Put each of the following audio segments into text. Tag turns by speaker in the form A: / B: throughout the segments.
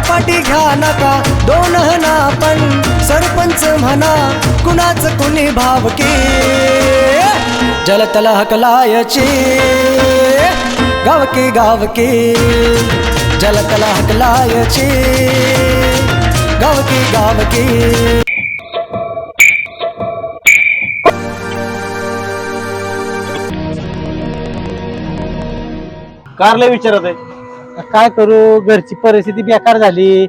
A: पाठी घ्या नका. दोन हना पण सरपंच म्हणा. कुणाच कुणी भावकी? जलतल हकलायची. गावकी गावकी. जलतल हकलायची. गावकी गावकी.
B: कारला विचारत आहे.
C: काय करू? घरची परिस्थिती बेकार झाली.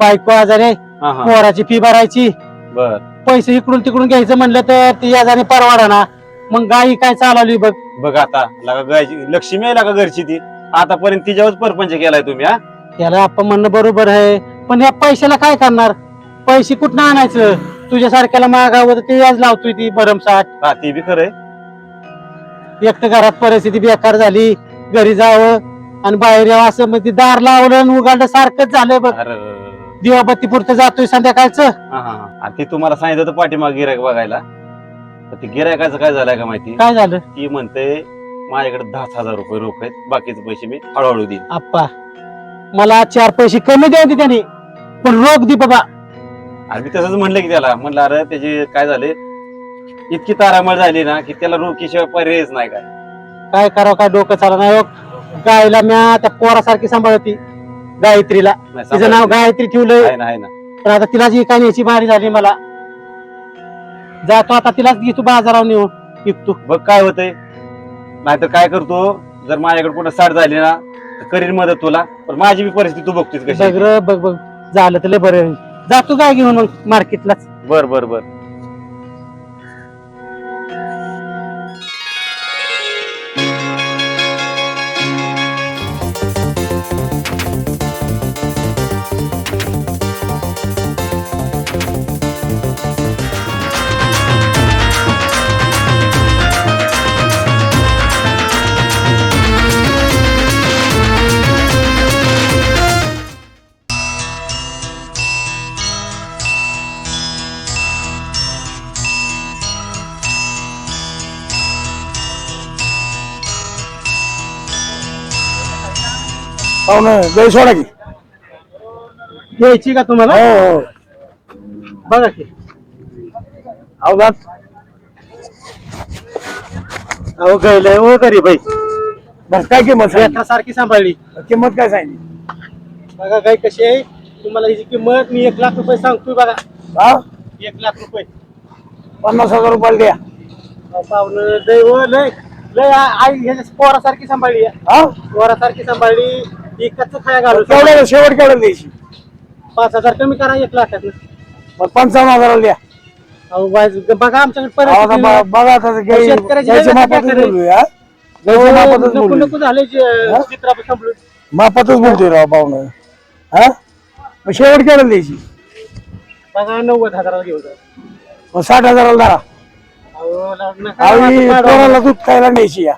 C: बायको आजारी आहे, पोराची फी भरायची.
B: बर.
C: पैसे इकडून तिकडून घ्यायचं म्हणलं तर ती याजाने परवाडा ना मग गाई काय चालवली बघ.
B: बघ आता लागा गायची लक्ष्मी आहे लागा घरची ती. आतापर्यंत तिच्यावर परपंच केलाय तुम्ही हा?
C: त्याला आपण म्हणणं बरोबर आहे. पण या पैशाला काय करणार? पैसे कुठनं आणायचं? तुझ्यासारख्याला मागावं तर ते व्याज लावतोय ती भरमसाठ.
B: हा ती बी खरंय
C: एक तर घरात परिस्थिती बेकार झाली. घरी जावं. आणि बाहेर यावं असं म्हणजे दार लावलं आणि उघडलं सारखंच झालं बघ.
B: अरे.
C: दिवाबत्ती पुरतं जातोय संध्याकाळचं.
B: हा हा हा. आणि ती तुम्हाला सांगितलं होतं पाठीमाग गिरायक बघायला. तर ती गिरायकाचं काय झालंय का माहिती?
C: काय झालं?
B: ती म्हणते माझ्याकडे दहा हजार रुपये रोख आहेत बाकीचे पैसे मी हळूहळू देईन.
C: आप्पा मला चार पैसे कमी द्यायचे त्यांनी. पण रोख दे बाबा.
B: आणि मी तसंच म्हणलं की त्याला म्हणलं अरे त्याचे काय झाले? इतकी तारामळ झाली ना की त्याला रोखीशिवाय पर्यायच नाही काय.
C: काय करावं काय डोकं चालत नाही. हो. गायला म्या त्या पोरासारखी सांभाळती गायत्रीला.
B: नाही,
C: तिचं नाव गायत्री ठेवलंय.
B: आहे ना आहे ना.
C: पण आता तिला जी काय न्यायची बारी झाली मला जातो आता तिलाच घेतो बाजारावर नेऊन विकतो.
B: बघ काय होतंय. नाहीतर काय करतो जर माझ्याकडे कोणा साठ झाली ना तर करीन मदत तुला. पण माझी बी परिस्थिती तू बघतोस
C: बघ
B: कशी
C: र बघ बघ. झालं तर लय बरं. जातो काय घेऊन मग मार्केटलाच.
B: बर बर बर.
D: पाहुणं गै सोडा की.
C: घ्यायची का तुम्हाला?
D: हो हो.
C: बघा की.
D: अवघात
C: अहो गैलय ओ गरीब आहे
D: बस काय किंमत सांगितली?
C: सारखी सांभाळली.
D: किंमत काय सांगितली?
C: बघा गाय कशी आहे. तुम्हाला हिची किंमत मी एक लाख रुपये सांगतोय बघा.
D: हा?
C: एक लाख रुपये.
D: पन्नास हजार रुपयाला द्या.
C: पाहुणं लय ओ लय लय आ- आई ह्याच्या पोरासारखी सांभाळली.
D: हा?
C: पोरासारखी सांभाळली. एकच खाया घालू
D: केवढ्याला शेवट केवढ्याला द्यायची?
C: पाच हजार कमी करा एक लाखात.
D: मग पंचावन्न हजाराला द्या.
C: अहो वाज- बघा आमच्याकडे
D: आता ब- बघा आता गाई-
C: शेतकऱ्याची
D: गाईच्या
C: लय
D: मापातच
C: बेकार आहे.
D: बोलूया? गाईच्या मापातच
C: नको
D: बोलूया
C: नको झाले? चित्रा सांभाळून
D: मापातच बोलतोय राव पाहुणं हा? मग शेवट केवढ्याला द्यायची?
C: बघा नव्वद हजाराला घेऊन जा.
D: मग साठ हजाराला धरा.
C: अहो, लग्न करा,
D: अहो, ही
C: माझं
D: पोराला
C: पाडवा.
D: दूध खायला न्यायची या?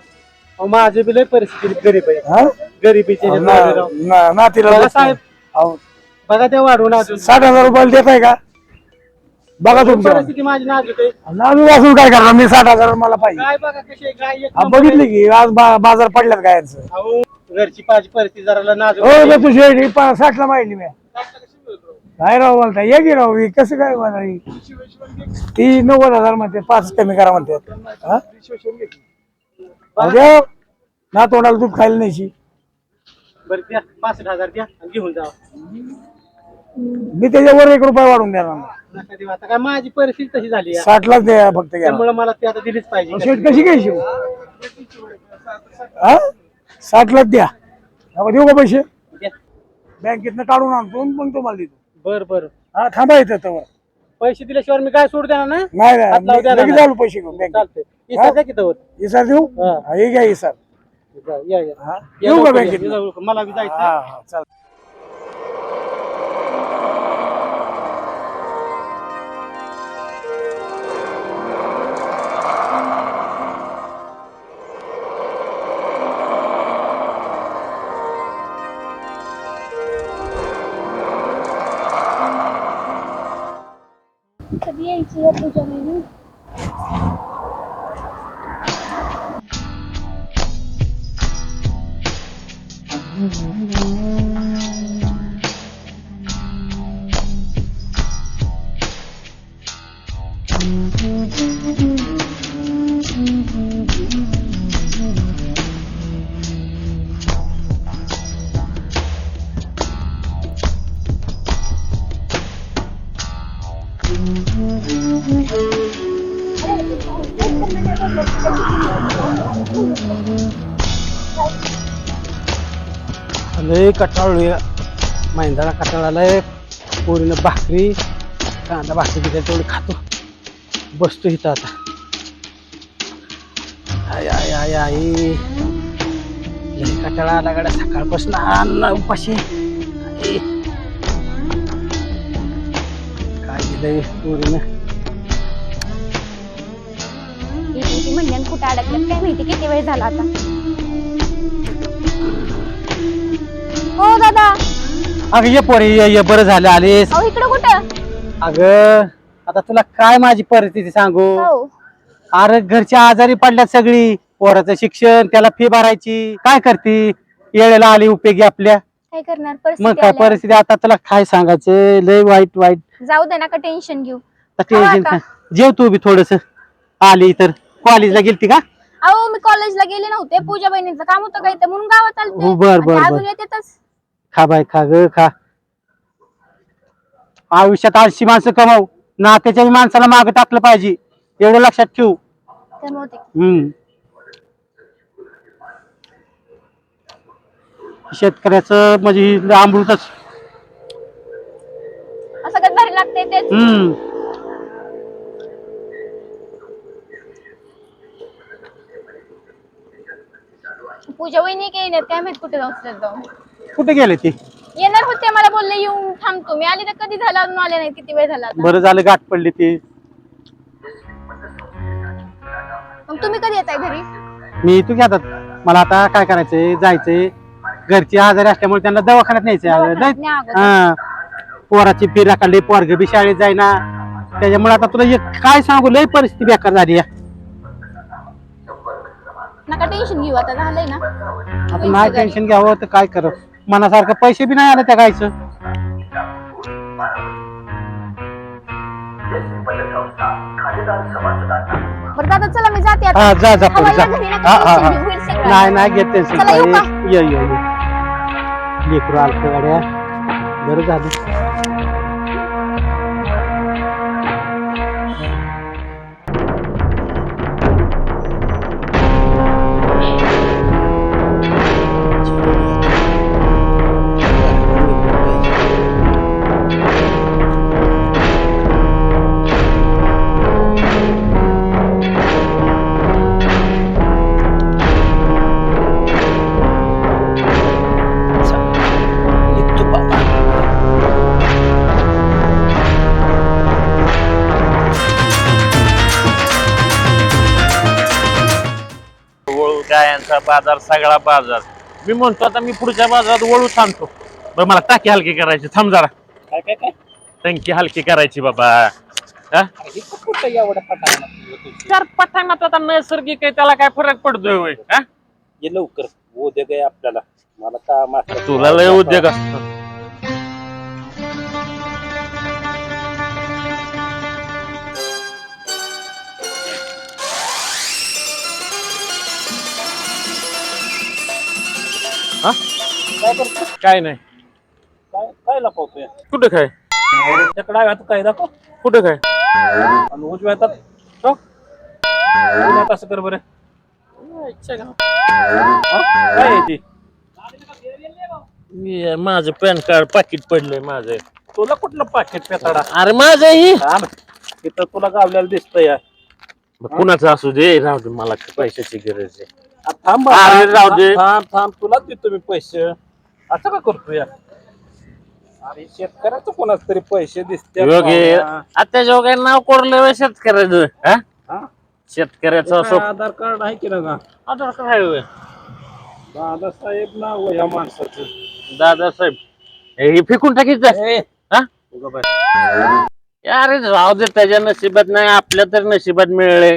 C: अहो, माझी बी लय परिस्थिती गरीब आहे.
D: हा?
C: गरिबीचे
D: अहो,
C: ह्याच्यात वाढले राव.
D: ना- ना- नातीला
C: बघा साहेब.
D: अहो,
C: बघा ते अजून
D: साठ हजार रुपयाला देताय का? बघा तुमच्या.
C: परिस्थिती माझी नाजूक आहे.
D: वाचून काय करणार? मी साठ हजार मला पाहिजे.
C: काय बघा कशी आहे, गाय एक
D: हा,
C: नंबर
D: बघितली
C: आहे.
D: की आज बा- बाजार पडल्यात
C: अहो घरची पाहिजे परिस्थिती जरा नाजूक
D: हो
C: आहे.
D: तुझी पा- साठला माहिती मी. काय राव? बोलता ये की राव ही कसं काय ही? ती नव्वद हजार म्हणते पाच कमी करा म्हणतात हा? अहो, ना तोंडाला दूध खायला
C: बरं द्या. पासष्ट हजार द्या आणि घेऊन जा.
D: मी त्याच्यावर एक रुपया वाढून देणार नाही.
C: नका देऊ. आता काय माझी परिस्थिती तशी झाली आहे.
D: साठलाच द्या फक्त घ्या.
C: त्यामुळे मला ते आता दिलीच पाहिजे.
D: शेट कशी घ्यायची? हो? हा साठलाच द्या. देऊ का पैसे?
C: द्या.
D: बँकेतनं काढून आणतो आणि मग तुम्हाला देतो.
C: बर बर.
D: हा थांबा येतं
C: पैसे दिल्याशिवाय मी काय सोड देणार ना?
D: नाही
C: हात लावू द्या
D: नाही लगेच
C: ना.
D: आलो पैसे घेऊन बँकेत.
C: चालतंय. इसा द्या की तवर
D: इसार देऊ?
C: हा.
D: हा, हे घ्या इसार।
C: जा, या या।
D: हा।
C: या
D: येऊ का
C: लवकर
D: बँकेत
C: या लवकर. मला बी जायचं
D: हा हा चाल.
E: कधी यायची तुझ्या घरी
C: कटाळूया मैंदाला कटाळा पोरीनं भाकरी कांदा भाकरी दिल्या तेवढी खातो. बसतो इथं आता. आय आय आय आई. कटाळा आला गाड्या सकाळपासून आणला उपाशी. काय दिलंय पोरीनं?
E: ती कुठं अडकलं काय माहिती? किती वेळ झाला आता? हो दादा.
C: अगं ये पोरी ये ये बरं झालं आलीस.
E: अहो इकडं कुठं?
C: अगं आता तुला काय माझी परिस्थिती सांगू?
E: हो.
C: अरे घरच्या आजारी पडल्यात सगळी. पोराचं शिक्षण त्याला फी भरायची. काय करती? येळेला आली उपयोगी आपल्या.
E: काय करणार?
C: मग काय. परिस्थिती? आता तुला काय सांगायचं? लय वाईट वाईट.
E: जाऊ दे नका टेन्शन घेऊ.
C: टेन्शन
E: आता?
C: जेव तू बी थोडस. आली तर. कॉलेजला गेलती का?
E: अहो मी कॉलेजला गेले नव्हते. पूजा बहिणीचं काम होतं काही तर म्हणून गावात आलते.
C: हो, बर,
E: आणि
C: बर.
E: अजून
C: खा बाय खा ग खा. आयुष्यात आळशी माणसं कमाव. नात्याच्या माणसाला मागे टाकलं पाहिजे. एवढं लक्षात ठेवू. हम्म. शेतकऱ्याचं म्हणजे ही अमृतच
E: असं कधी भारी लागते तेच
C: हम्म.
E: पूजा वहिनी काही येणार काय माहीत कुठे जाऊन जाऊन
C: कुठे गेले ते?
E: येणार होते मला बोलले येऊन थांबतो मी आली तर कधी झाला अजून आले नाही किती वेळ झाला आता.
C: बरं झालं गाठ पडली ते.
E: मग तुम्ही कधी येताय घरी?
C: मी तू घेतात मला आता काय करायचंय जायचंय. घरची आजारी असल्यामुळे त्यांना दवाखान्यात न्यायचंय.
E: दवाखान्यात अगोदर.
C: हा. पोराची फी राखली पोरग बी शाळेत जाईना. त्याच्यामुळे आता तुला एक काय सांगू लय परिस्थिती बेकार झाली आहे.
E: नका टेन्शन घेऊ आता झालंय ना.
C: आता नाही टेन्शन घ्यावं तर काय कर मनासारखं पैसे बी नाही आले त्या गायचं
E: बरं दादा चला मी जाते आता.
C: हा जा जा पुढे जा.
E: हवाईला घरी नका
C: हा हा
E: tension
C: हा.
E: घेऊ, होईल सगळं.
C: नाही नाही घेत टेन्शन
E: चला, येऊ का?
C: ये ये ये. लेकरू आलत गाड्या. बरं झालं.
F: बाजार सगळा बाजार. मी म्हणतो आता मी पुढच्या बाजारात वळू थांबतो. बरं मला टाकी हलकी करायची थांब जरा.
C: काय काय काय?
F: टंकी हलकी करायची बाबा. हा? चार पठाणात आता नैसर्गिक आहे त्याला काय फरक पडतोय होय, हा?
G: ये लवकर उद्या काय आपल्याला. मला काम असलं.
F: तुला लय उद्योग असतो हा? काय नाही.
G: काय काय लपवतोय
F: कुठं काय?
G: त्याकडे आहे आता काय दाखव
F: कुठं काय?
G: आणि उजव्या हातात हो उजव्या हातात असं कर बरं हा? काय आहे ती
F: मी- माझं पॅन कार्ड पाकिट पडलंय माझं.
G: तुला कुठलं पाकिट पेताडा?
F: अरे माझं ही
G: थांब. तिथं तुला गावल्याला दिसतंय. या.
F: कुणाचं असू दे राहू दे मला पैशाची गरज आहे.
G: थांब
F: अरे,
G: बाबा.
F: राहू दे.
G: थांब थांब तुलाच देतो मी पैसे असं का करतोय अरे शेतकऱ्याचं कोणाच तरी पैसे दिसते
F: योगे आता नाव कोरलं शेतकऱ्याचं हा?
G: हा?
F: शेतकऱ्याचं असो
G: आधार कार्ड आहे की ना का
F: आधार कार्ड आहे होय.
G: दादासाहेब नाव आहे या माणसाचं
F: दादासाहेब हे हे फेकून टाकीचं
G: ए,
F: हा?
G: उगा.
F: अरे राहू दे त्याच्या नशिबात नाही आपल्या तर नशिबात मिळले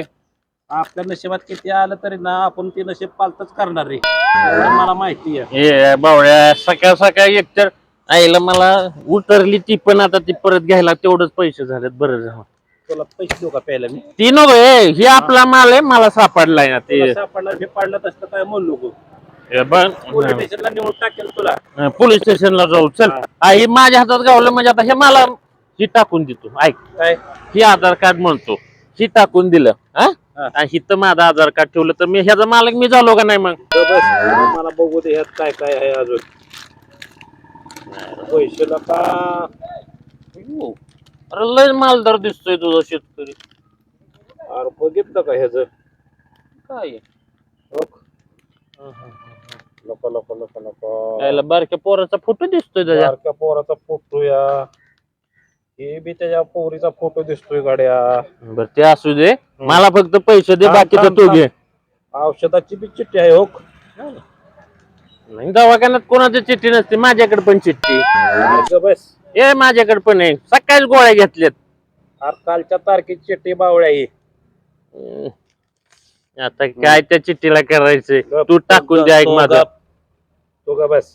G: आपल्या नशिबात किती आलं तरी ना आपण ते नशीब पालतच करणार रे. एवढं मला माहिती आहे.
F: हे बावड्या सकाळ सकाळ एकतर आईला मला उतरली ती पण आता ती परत घ्यायला तेवढंच पैसे झालेत बरं झालं.
G: तुला पैसे देऊ का प्यायला मी?
F: ती नको हे ही आपला माल आहे मला सापडलाय ना ते.
G: तुला सापडला हे पाडलं तसं काय म्हणू नको.
F: हे बघ.
G: पोलीस स्टेशनला टाकेल तुला.
F: पोलीस स्टेशनला जाऊ चल. हा, हे माझ्या हातात गावलं म्हणजे आता हे मला ही टाकून देतो ऐक.
G: काय?
F: ही आधार कार्ड म्हणतो ही टाकून दिलं हा. आणि हिथं माझं आधार कार्ड ठेवलं तर मी ह्याचा मालक मी झालो का नाही मग?
G: बस मला बघू दे ह्यात काय काय आहे अजून. पैशाला का?
F: हो. अरे लय मालदार दिसतोय तुझा शेतकरी.
G: अरे बघितलं का ह्याच?
F: काय?
G: नको नको नको
F: यायला बारक्या पोराचा फोटो दिसतोय त्याच्या
G: पोराचा फोटो या. हे बी त्याच्या पोरीचा फोटो दिसतोय गाड्या.
F: बर ते असू दे. मला फक्त पैसे दे
G: थांब,
F: बाकीचं
G: थांब,
F: तू
G: थांब.
F: घे.
G: औषधाची बी चिठ्ठी आहे हो.
F: नाही दवाखान्यात कोणाची चिठ्ठी नसते माझ्याकडे पण चिठ्ठी.
G: बस.
F: ए माझ्याकडे पण आहे. सकाळीच गोळ्या घेतल्यात.
G: अरे कालच्या तारखेची चिठ्ठी बावळ्या ही.
F: हम्म. आता काय त्या चिठ्ठीला करायचंय? तू टाकून द्या एक माझा.
G: तो का बस.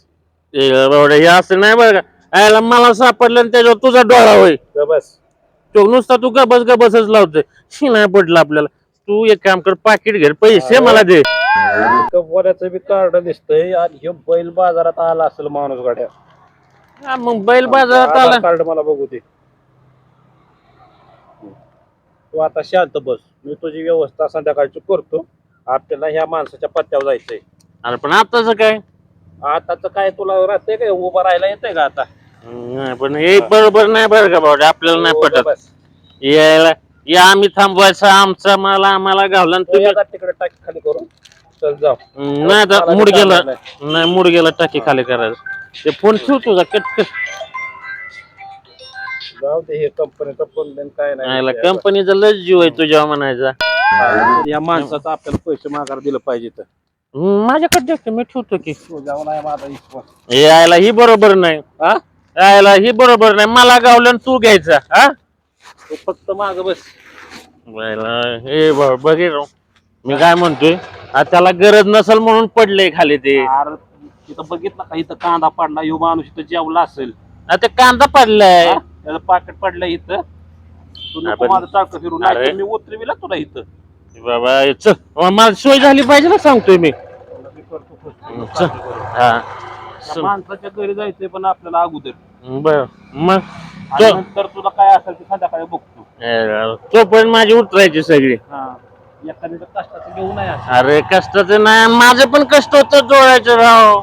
F: बाबा हे असं नाही बरं का? यायला मला सापडलं आणि त्याच्यावर तुझा डोळा होय
G: बस
F: तो नुसता तू गबस गबसच लावतोय. शी नाही पडलं आपल्याला. तू एक काम कर पाकिट घे पैसे मला दे.
G: बी कार्ड दिसतंय आणि हे बैल बाजारात आला असेल माणूस गाड्या.
F: हा, मग बैल बाजारात आला.
G: कार्ड मला बघू दे. तू आता शांत बस. मी तुझी व्यवस्था संध्याकाळची करतो. आपल्याला ह्या माणसाच्या पत्त्यावर जायचंय.
F: अरे पण आताच काय?
G: आताच काय तुला राहते काय? उभं राहायला येतंय का आता?
F: नाही, पण हे बरोबर नाही बरं का भाऊ आपल्याला नाही
G: हो,
F: पटत.
G: बस.
F: यायला या आम्ही थांबवायचा आमचा मला आम्हाला घावला आणि
G: तू
F: तुम्ही
G: एका तिकडे टाकी खाली करून चल जाऊ.
F: नाही मुड
G: काही
F: गेला
G: काम
F: नाही मुड गेला टाकी खाली करायचं. ते फोन ठेव तुझा कट कर
G: जाऊ दे हे कंपनीचा फोन बिन काय नाही
F: कंपनीचा लस जीव आहे तुझ्या म्हणायचा.
G: या माणसाचं आपल्याला पैसे माघार दिलं पाहिजे तर
F: हम्म, माझ्याकडे मी ठेवतो की.
G: तू जाऊन आहे माझा विश्वास
F: हे यायला ही बरोबर नाही.
G: हा?
F: यायला ही बरोबर नाही. मला गावलं तू घ्यायचा हा?
G: तू फक्त माग बस.
F: हे ब- बघ राव. मी काय म्हणतोय आ, त्याला गरज नसल म्हणून पडले खाली ते.
G: अरे तिथं बघितलं का? इथं कांदा पडला ह्यो माणूस इथं जेवला असेल.
F: आ, ते कांदा पडलाय.
G: हा? त्याचं पाकिट पडलं इथं. तू नको
F: आपण-
G: माझं टाक फिरून
F: अरे.
G: नाही तर मी उतरविला तुला इथं.
F: बाबा हे चल मला सोय झाली पाहिजे ना सांगतोय मी. चल. हा.
G: त्या माणसाच्या घरी जायचंय पण आपल्याला अगोदर.
F: बर. मग
G: आणि
F: तो
G: नंतर तुला काय असेल ते संध्याकाळी बघतो.
F: तो पण माझी उतरायची सगळी.
G: हा. एखाद्याचं कष्टाचं घेऊ नये असं.
F: अरे कष्टाचं नाही आणि माझं पण कष्ट होतं डोळ्याचं राव.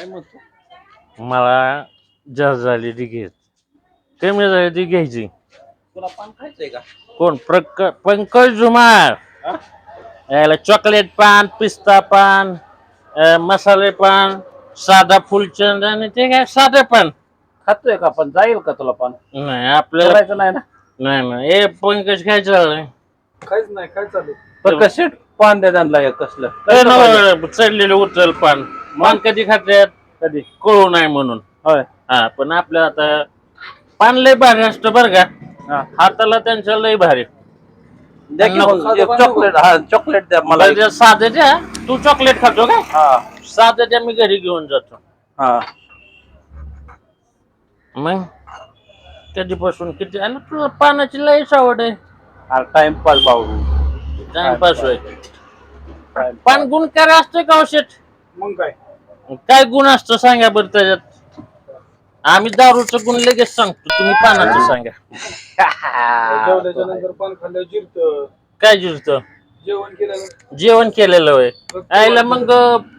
G: काय म्हणतो?
F: मला जास्त झाली ती घेत. कमी झाली ती घ्यायची.
G: तुला पान खायचंय का?
F: कोण? प्रक पंकज जुमार
G: हा?
F: याला चॉकलेट पान पिस्ता पान अं, मसाले पान साधा फुलचंद आणि ते काय साधे पान.
G: खातोय का पण जाईल का तुला पान?
F: नाही आपल्याला
G: करायचं नाही ना?
F: नाही नाही. ए पंकज काय चाललंय
G: काहीच नाही काय चालू? पण कसे पान द्या त्यांना एक कसलं.
F: ए, नको, चढलेलं उचल पान. पान कधी खात्यात
G: कधी?
F: कळू नाही म्हणून.
G: होय.
F: हा पण आपलं आता पान लय भारी असतं बरं का.
G: हा.
F: हाताला त्यांच्या लय भारी.
G: द्या की मग एक चॉकलेट हा चॉकलेट द्या मला
F: मला साधं द्या. तू चॉकलेट खातो का
G: हा.
F: साधं द्या मी घरी घेऊन जातो.
G: हा.
F: मग? कधीपासून किती? आणि तुला पानाची लयच आवड आहे.
G: हा टाइमपास भाऊ.
F: टाइमपास होय.
G: Time.
F: पान गुणकार असतोय का औषध
G: मग काय?
F: काय गुण असतो सांगा बरं त्याच्यात. आम्ही दारूचं गुण लगेच सांगतो तुम्ही पानाचं सांगा.
G: जेवल्याच्या नंतर पान खाल्लं जिरत.
F: काय जिरतं?
G: जेवण
F: केलेलं होय. आईला मग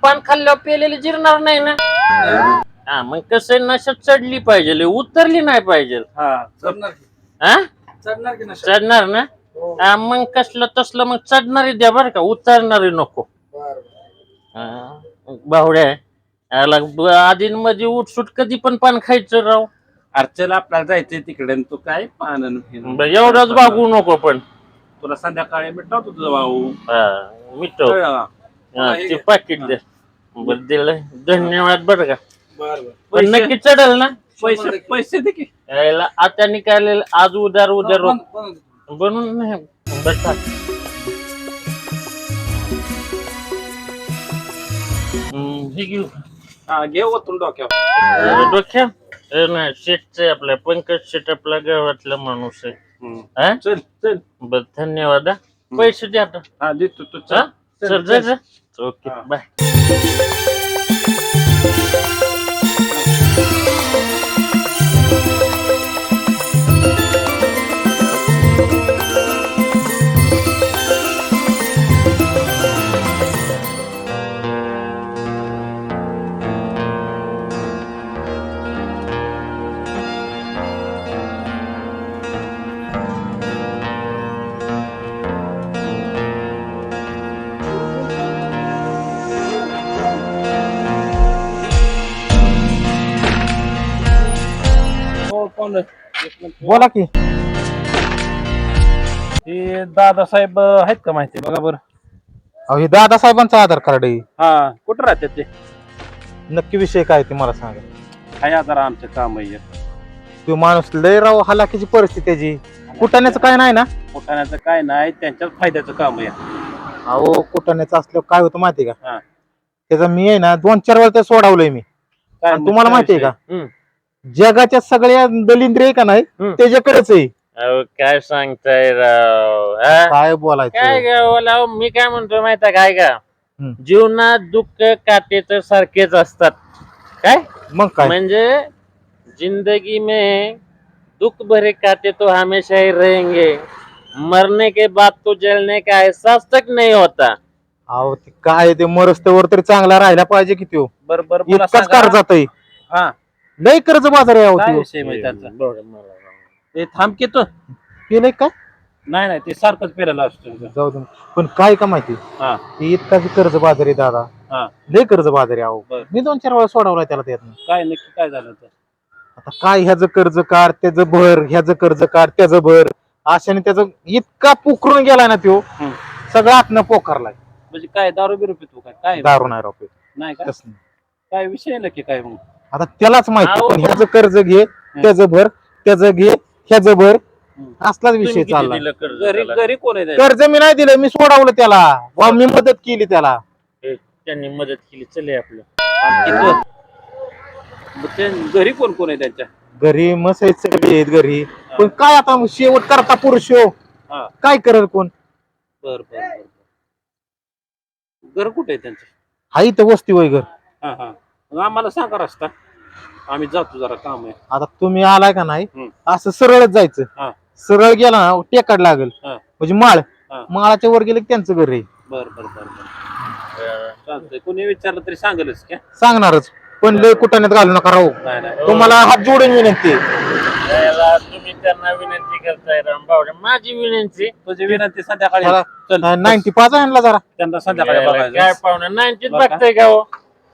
F: पान खाल्ल्यावर पेलेले जिरणार नाही ना? हा मग कसं नशा चढली पाहिजे लय उतरली नाही पाहिजे.
G: हा चढणार की.
F: हा?
G: चढणार की नशा
F: चढणार ना? हा, मग कसलं तसलं मग चढणारी द्या बरं का उतरणारी नको. हा, बावड्या याला आधीन मध्ये उठसूट कधी पण पान खायचं राव.
G: अर्चला आपल्याला जायचंय तिकडे आणि तू काय.
F: बरं, एवढंच बागू नको पण.
G: तुला संध्याकाळी भेटतो तुझा भाऊ.
F: हा,
G: कळलं का?
F: हा, ते पाकिट द्या बरं दिलं धन्यवाद बरं का.
G: बरं बरं.
F: पण नक्की चढल ना.
G: पैसे पैसे दे की.
F: यायला आता निघालेलं आज
G: बंद- बंद.
F: बनून नाही बरं चाल. हे घेऊ
G: हा घे ओतून डोक्यावर
F: डोक्या हे नाही शेटच आपल्या पंकज शेट गावातला माणूस आहे. हा?
G: चल चल
F: बर धन्यवाद हा. पैसे द्या आता
G: हा देतो तू? चल
F: चल
G: चल,
F: जा
G: चल.
F: जा. ओके. बाय
C: बोला की.
G: हे दादासाहेब आहेत का माहिती बघा बरं.
H: अहो हे दादासाहेबांचं आधार कार्ड आहे.
G: हा कुठं राहतात ते?
H: नक्की विषय काय ते मला सांगा.
G: काय जरा आमचं काम आहे.
H: तो माणूस लय राव हलाखीची परिस्थिती त्याची कुटाण्याचं काय नाही ना?
G: मोठ्याचं काय नाही त्यांच्याच फायद्याचं काम आहे.
H: अहो कुटाण्याचं असलं काय होतं माहिती का?
G: हा.
H: त्याचा मी आहे ना दोन चार वेळा ते सोडवलंय मी.
G: काय
H: आणि तुम्हाला माहिती आहे? का?
F: हम्म.
H: जगाच्या सगळ्या दलिंद्र आहे का नाही. त्याच्याकडेच आहे.
F: अहो काय सांगताय राव हा?
H: काय
F: काय
H: बोलायचं
F: गावाला मी काय म्हणतो माहिती आहे काय का
H: हम्म.
F: जीवनात दुःख काटे तर सारखेच असतात. काय?
H: मग काय?
F: म्हणजे जिंदगी में दुख भरे काटे तो हमेशा ही रहेंगे. मरने के बाद तो जलने का एहसास तक नहीं होता.
H: अहो ते काय ते मरस्तवर तरी चांगला राहिला पाहिजे की तो
G: बरं बरं मला
H: इतकाच
G: हा.
H: लय कर्ज बाजार आहे
G: काय. विषय माहिती त्यांचा. ते थांब की तू.
H: केलंय काय?
G: नाही नाही ते सारखंच पेरायला असतो
H: जाऊ दे. पण काय का माहिती?
G: हा.
H: ते इतका बी कर्ज बाजार आहे दादा.
G: हा.
H: लय कर्ज बाजार आहे अहो.
G: बरं.
H: मी दोन चार वेळा सोडवलाय त्याला त्यातनं.
G: काय नक्की काय झालं तर?
H: आता काय ह्याचं कर्ज काढ त्याचं भर ह्याचं कर्ज काढ त्याचं भर. अशाने त्याचं इतका पुकरून गेलाय ना तो
G: हम्म.
H: सगळा आतनं पोकारलाय
G: म्हणजे काय दारू बिरू पितो काय काय?
H: दारू नाही राव
G: नाही का?
H: तसं नाही.
G: काय विषय नक्की काय मग?
H: आता त्यालाच माहिती. पण ह्याचं कर्ज घे त्याचं भर त्याचं घे ह्याचं भर. असलाच विषय चालला
G: घरी? घरी कोण आहे?
H: कर्ज मी नाही दिलं मी सोडवलं त्याला. वा मी मदत केली त्याला.
F: हे, त्यांनी मदत केली. चले आपलं?
G: मग ते घरी कोण कोण आहे त्यांच्या?
H: घरी मस आहेत सगळे आहेत घरी. पण काय आता शेवट करता पुरुष हो.
G: हा.
H: काय करल कोण?
G: बर बर बर. घर कुठे आहे त्यांचं?
H: हा इथं वस्ती वय घर.
G: हा हा. मग आम्हाला सांगा रस्ता. आम्ही जातो जरा काम आहे.
H: आता तुम्ही आलाय का नाही
G: हम्म.
H: असं सरळच जायचं.
G: हा.
H: सरळ गेला ना टेकाड लागल.
G: हा.
H: म्हणजे माळ.
G: हा.
H: माळाच्या वर गेले की त्यांचं घर आहे.
G: बर बर बर बर. चालतंय. कोणी विचारलं तरी सांगेलच क्या
H: सांगणारच. पण लय कुटाण्यात घालू नका राहू.
G: नाही नाही.
H: तुम्हाला हात जोडून विनंती आहे.
F: याला तुम्ही त्यांना विनंती करताय रामभावड्या माझी विनंती.
G: तुझी विनंती संध्याकाळी
H: चला.
G: चल.
H: नाईन्टी पाच आहे ना जरा.
G: त्यांना संध्याकाळी
F: याला
G: बघायचं.
F: काय पाहुणं? नाईन्टीत
G: का?
F: बघताय का हो?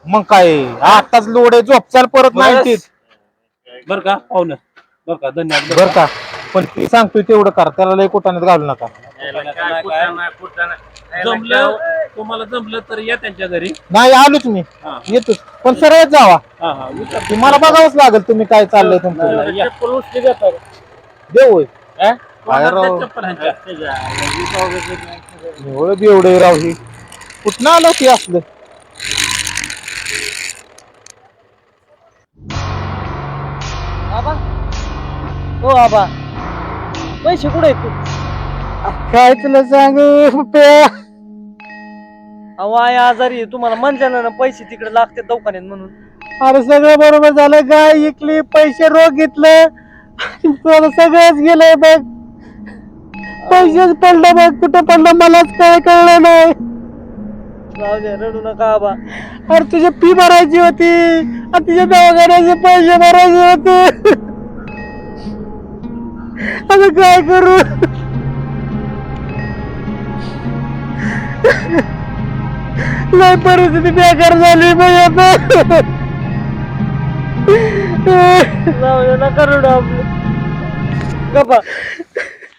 H: मग काय? आताच लोड आहे झोप चाल परत
G: बस.
H: नाईन्टी
G: बर का पाहुणं. बर का धन्यवाद.
H: बर का. पण ती सांगतोय तेवढं करा त्याला लय कुटाण्यात घालू नका.
G: काय- जमलं तुम्हाला जमलं तर या त्यांच्या घरी.
H: नाही आलोच मी.
G: हा.
H: येतो. पण सरळच जावा.
G: हा हा विचार.
H: ती मला बघावंच लागेल तुम्ही काय चाललंय तुमचं.
G: नाही.
F: एवढं चप्पल उचली देता का?
H: देव होय.
F: हा?
H: काय राव
G: कोणाला चप्पल ह्यांच्या?
H: एवढं बी एवढं राव ही. कुठनं आलं ती असलं?
A: आबा हो आबा पैसे कुठे आहेत तू?
C: काय तुला सांगू?
A: अहो आई आजारी आहे. तुम्हाला म्हणलं ना पैसे तिकडे लागते दवाखान्यात म्हणून.
C: अरे सगळं बरोबर झालं. गाय इकली पैसे रोग घेतलं. तुला सगळंच गेलंय बघ. पैसेच पडलं बघ. कुठं पडलं मलाच काय कळलं नाही. रडू नका आबा अरे तुझी फी भरायची होती. आणि तुझ्या दवाखान्याचे पैसे भरायचे होते. आता काय करू? लय परिस्थिती बेकार झाली बाई आता. नका रडू आपलं. गप्पा.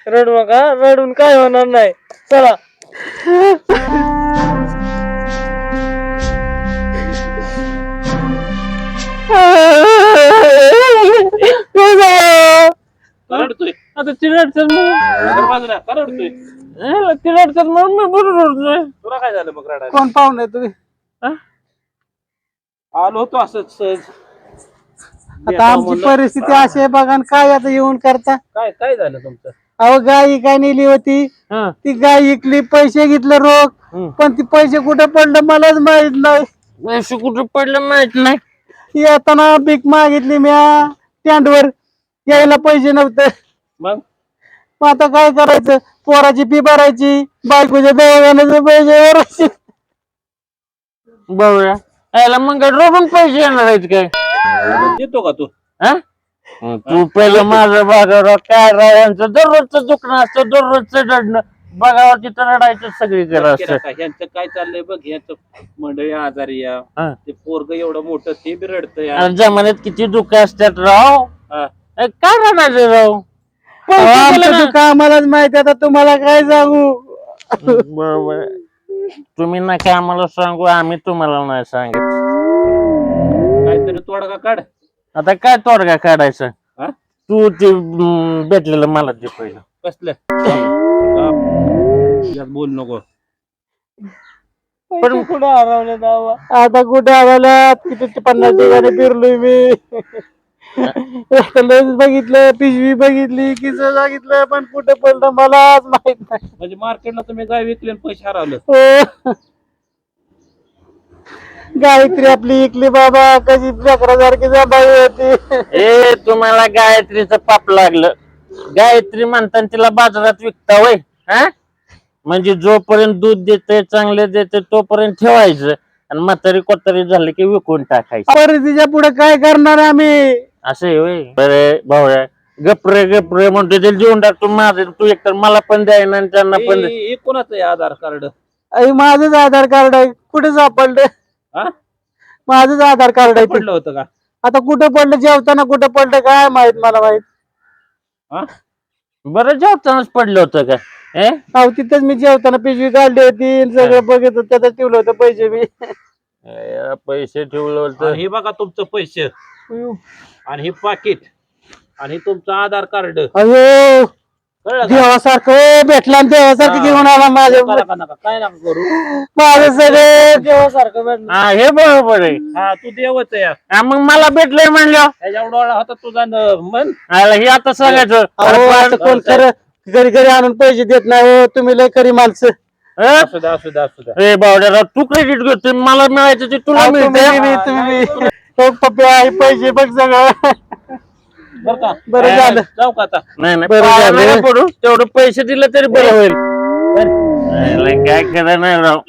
C: रडू नका रडून काय होणार नाही. चला.
G: रडतोय.
F: आता चिरडचं
G: नगर बाजूला का रडतोय.
F: चिरडचं म्हणून मी बरोबर रडतोय
G: तुला काय झालं मग रडायला?
C: कोण पाहुणे तुम्ही?
G: आलो होतो असंच सहज.
C: आता आमची परिस्थिती अशी आहे बघा आणि काय आता येऊन करता?
G: काय काय झालं तुमचं?
C: अहो गाय काय नेली होती?
F: हा.
C: ती गाय इकली पैसे घेतले रोख
F: हम्म.
C: पण ती पैसे कुठे पडलं मलाच माहीत नाही.
F: पैसे कुठं पडलं माहीत नाही.
C: येताना भीक मागितली म्या. स्टँडवर यायला पैसे नव्हते.
G: मग?
C: मग आता काय करायचं? पोराची फी भरायची बायकोच्या दवाखान्याचे पैसे भरायचे.
F: बाबा यायला मग रोडून पैसे येणार आहेत काय?
G: देतो का तू?
F: हा? तू पहिलं माझं बघावं काय राव यांचं दररोजचं दुखणं असतं दररोजचं रडणं. बघावं तिथं रडायचं सगळीकडे असतं.
G: ह्यांचं काय चाललंय बघ ह्यांचं मंडळी आजारी या.
F: हा.
G: ते पोरग एवढं मोठं ते बी रडतं या.
F: आणि जमान्यात किती दुःख असतात राव.
G: हा.
F: काय रडायचं राव? पैसे गेले ना.
C: आम्हालाच माहिती आता तुम्हाला काय सांगू?
F: बरोबर. तुम्ही नका आम्हाला सांगू आम्ही तुम्हाला नाही सांगत.
G: काहीतरी तोडगा काढ.
F: आता काय तोडगा काढायचा?
G: हा?
F: तू ते भेटलेलं मला ते पहिलं.
G: कसलं? यात बोल नको.
C: पण कुठं हरवले आता कुठे हरवल्यात किती पन्नास ठिकाणी फिरलोय मी. लस बघितलं पिशवी बघितली किस बघितलं पण कुठे पडलं मलाच माहीत नाही.
G: म्हणजे मार्केटला तुम्ही गाय विकले आणि पैसे हरवले.
C: हो. गायत्री आपली इकली बाबा कशी लेकरासारखी जबाई होती.
F: ए तुम्हाला गायत्रीचं पाप लागलं. गायत्री म्हणताना तिला बाजारात विकता वय हा? म्हणजे जोपर्यंत दूध देते चांगले देते तोपर्यंत ठेवायचं. आणि म्हातारी कोतारी झालं की विकून टाकायचं.
C: परिस्थितीच्या पुढे काय करणार आम्ही?
F: असं आहे होय. बरे भाऊ गपरे गपरे म्हणतो ते देऊन टाकतो माझं तू एकतर मला पण द्यायना आणि त्यांना पण.
G: हे कोणाचं आहे आधार कार्ड?
C: आई माझंच आधार कार्ड आहे. कुठे सापडलं?
G: हा?
C: माझंच आधार कार्ड आहे ते.
G: पडलं होतं का?
C: आता कुठं पडलं जेवताना कुठं पडलं काय माहीत मला माहीत
F: बरं जेवतानाच पडलं होतं का? ए
C: अहो तिथंच मी जेवताना पिशवी काढली होती आणि सगळं बघित होतं त्याच्यात ठेवलं होतं पैसे मी
F: ए, पैसे ठेवलं होतं.
G: आणि हे बघा तुमचं पैसे. आणि हे पाकिट. आणि हे तुमचं आधार कार्ड.
C: अयो.
G: कळलं का?
C: देवासारखं भेटला आणि देवासारखं घेऊन आला माझ्या
G: नका नका नका काय नका करू?
C: माझं सगळं देवासारखं भेटलं.
F: हा हे बरोबर आहे.
G: हा तू देवच आहे
F: हा, मग मला भेटलंय म्हणलं
G: त्याच्या डोळा होता तुझा न- मन
F: आला हे आता सांगायचं
C: अहो असं कोण खरं घरी घरी आणून पैसे देत नाही हो तुम्ही लय खरी माणसं.
F: अं?
G: असू द्या असू द्या असू द्या.
F: ए बावड्याला तू क्रेडिट घेतोय मला मिळायचं ते तुला
C: अहो, तुम्ही
F: मिळते
C: बी- तुम्ही बी. हो, पप्पा हे पैसे बघ सगळं.
G: बरं का?
C: बरं झालं.
G: जाऊ का आता?
F: नाही नाही
C: बरं
F: पाया
C: झालं.
F: नका पडू. तेवढं पैसे दिले तरी बरं होईल. काय नाही राव.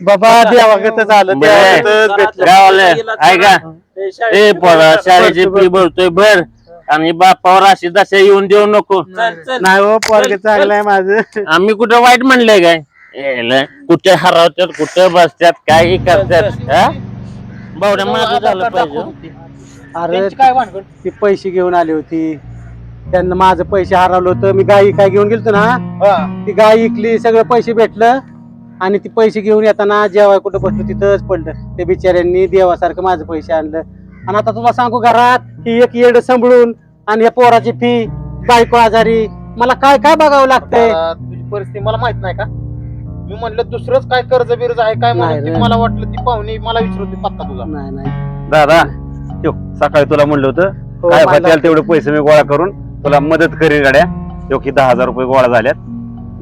C: बाबा देवागतच भेटलं
F: गावाला ऐका.
G: ते शाळेत
F: ए पोरा शाळेची फी भरतोय भर. आणि बापावर अशी दशा येऊन देऊ नको.
G: चल चल.
C: नाही हो पोरग चांगलं आहे माझं.
F: आम्ही कुठं वाईट म्हणलंय काय? कुठे हरवतात कुठे बसतात काही करतात हा? बावड्या माझं झालं पाहिजे.
C: अरे ती पैसे घेऊन आली होती. त्यांना माझं पैसे हरवलं होतं. मी गाई काय घेऊन गेलतो ना? ती गाय इकली सगळं पैसे भेटलं. आणि ती पैसे घेऊन येताना जेव्हा कुठं बसलो तिथंच पडलं. ते बिचाऱ्यांनी देवासारखं माझं पैसे आणलं. आणि आता तुला सांगू घरात ही एक येड सांभाळून आणि या पोराची फी बायको आजारी मला काय काय बघावं लागतंय?
H: आता तुझी परिस्थिती मला माहीत नाही का? मी म्हणलं दुसरंच काय कर्ज बिर्ज आहे काय
C: नाही
H: म्हणून
C: रे.
H: मला वाटलं ती पाहुणी मला विचारते पत्ता तुझा.
C: नाही नाही.
B: दादा ठेव सकाळी तुला म्हणलं होतं
C: हो,
B: काय होत्याल तेवढे पैसे मी गोळा करून तुला मदत करीन गाड्या. की दहा हजार रुपये गोळा झाल्यात.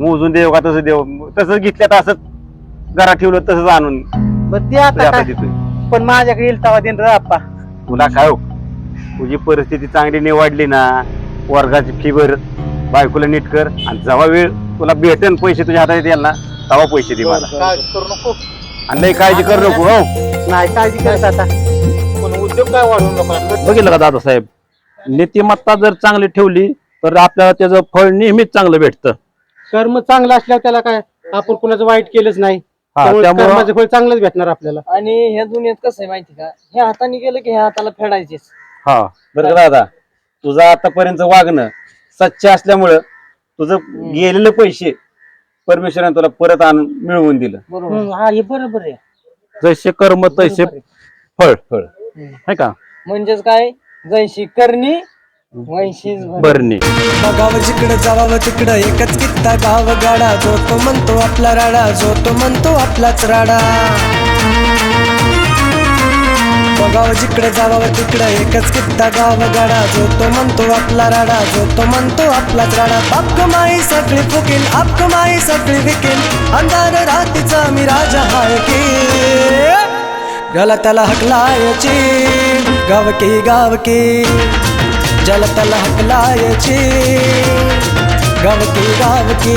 B: मोजून देऊ का तसं देऊ? तसंच घेतल्यात असं घरात ठेवलं तसंच आणून
C: पण माझ्याकडे येईल तवा दिन रे आप्पा.
B: तुला काय हो? तुझी परिस्थिती चांगली निवडली ना वर्गाची फी भर बायकोला नीट कर आणि जेव्हा वेळ तुला भेटेन पैसे तुझ्या हातात येतील ना तेव्हा पैसे दे मला.
H: काळजी करू नको.
B: आणि लई काळजी करू नको हो.
C: नाही काळजी करत आता.
G: उद्योग काय वाढवून
I: बघितलं का दादासाहेब? नीतिमत्ता जर चांगली ठेवली तर आपल्याला त्याचं फळ नेहमीच चांगलं भेटतं.
C: कर्म चांगलं असल्यावर त्याला काय? आपण कुणाचं वाईट केलंच नाही.
I: हा
C: त्यामुळे
I: त्यामुळं
C: कर्माचं फळ चांगलंच भेटणार आपल्याला.
J: आणि ह्या दुनियेत कसं आहे माहिती का? ह्या हाताने गेलं की ह्या हाताला फेडायचेच.
I: हा
B: बरं का दादा? तुझं आतापर्यंत वागणं सच्च असल्यामुळं तुझं गेलेले पैसे परमेश्वराने तुला परत आणून मिळवून दिलं.
J: बरोबर. हा हे बरोबर आहे.
I: जैसे कर्म तैसे फळ
B: फळ.
I: आहे का?
J: म्हणजेच काय? जैशी करणी वैशीच भरणी.
I: बरणी
A: बघावं जिकडं जावावं तिकडं एकच कित्ता गाव गाडा. जो तो म्हणतो आपला राडा जो तो म्हणतो आपलाच राडा. बघावं जिकडे जावावं तिकडं एकच कित्ता गाव गाडा. जो तो म्हणतो आपला राडा जो तो म्हणतो आपलाच राडा. बाप माई सगळी फुकीन आप माई सगळी विकीन. अंधार रातीचा मी राजा हाय की. त्याला हकलायची गावकी गावकी. जल तल हकलायची गावकी गावकी.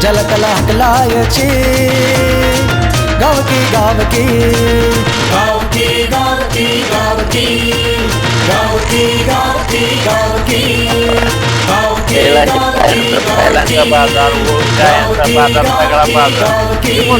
A: जलतल हकलायची. गावकी गावकी. गावकी गावकी गावकी. गावकी गावकी गावकी. गावकी
F: बाजार सगळा बाजार.
A: गावकी.